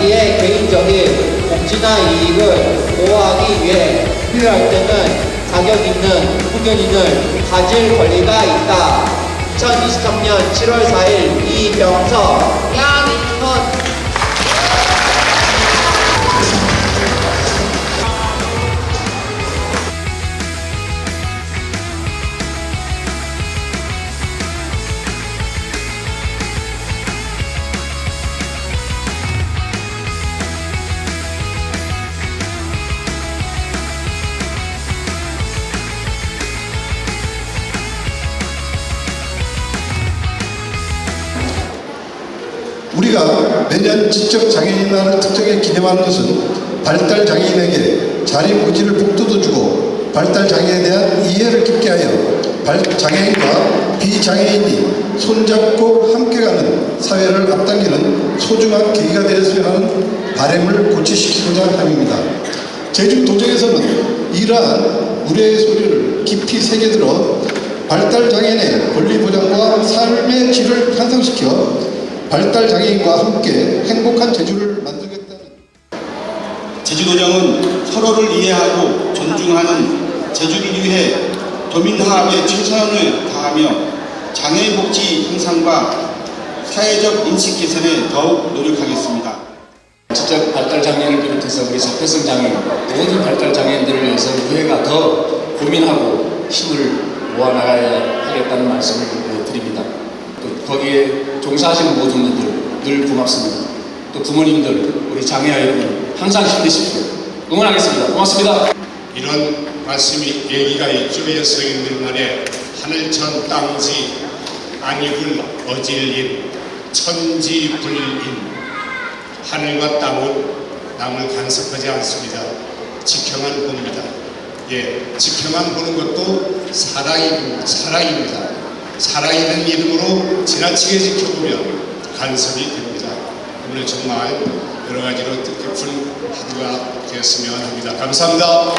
자기의 개인적인 복지나 이익을 보호하기 위해 필요할 때는 자격 있는 후견인을 가질 권리가 있다. 2023년 7월 4일 이병석 우리가 매년 지적 장애인 날을 특정해 기념하는 것은 발달 장애인에게 자리 부지를 북돋워주고 발달 장애에 대한 이해를 깊게 하여 발 장애인과 비장애인이 손잡고 함께 가는 사회를 앞당기는 소중한 계기가 되었으면 하는 바램을 고취시키고자 함입니다. 제주 도정에서는 이러한 우려의 소리를 깊이 새겨들어 발달 장애인의 권리 보장과 삶의 질을 향상시켜 발달 장애인과 함께 행복한 제주를 만들겠다는 제주도정은 서로를 이해하고 존중하는 제주를 위해 도민화합에 최선을 다하며 장애인 복지 향상과 사회적 인식 개선에 더욱 노력하겠습니다. 지적 발달 장애인을 비롯해서 우리 자폐성 장애인 모든 발달 장애인들을 위해서 의회가 더 고민하고 힘을 모아 나가야 하겠다는 말씀을 거기에 종사하시는 모든 분들 늘 고맙습니다. 또 부모님들 우리 장애 여러분 항상 힘내십시오. 응원하겠습니다. 고맙습니다. 이런 말씀이 얘기가 있죠. 여성인들 말에 하늘천 땅지 안익을 어질인 천지불인 하늘과 땅은 남을 간섭하지 않습니다. 지켜만 봅니다. 예, 지켜만 보는 것도 사랑이, 사랑입니다. 사랑이라는 이름으로 지나치게 지켜보면 간섭이 됩니다. 오늘 정말 여러 가지로 뜻깊은 하루가 되었으면 합니다. 감사합니다.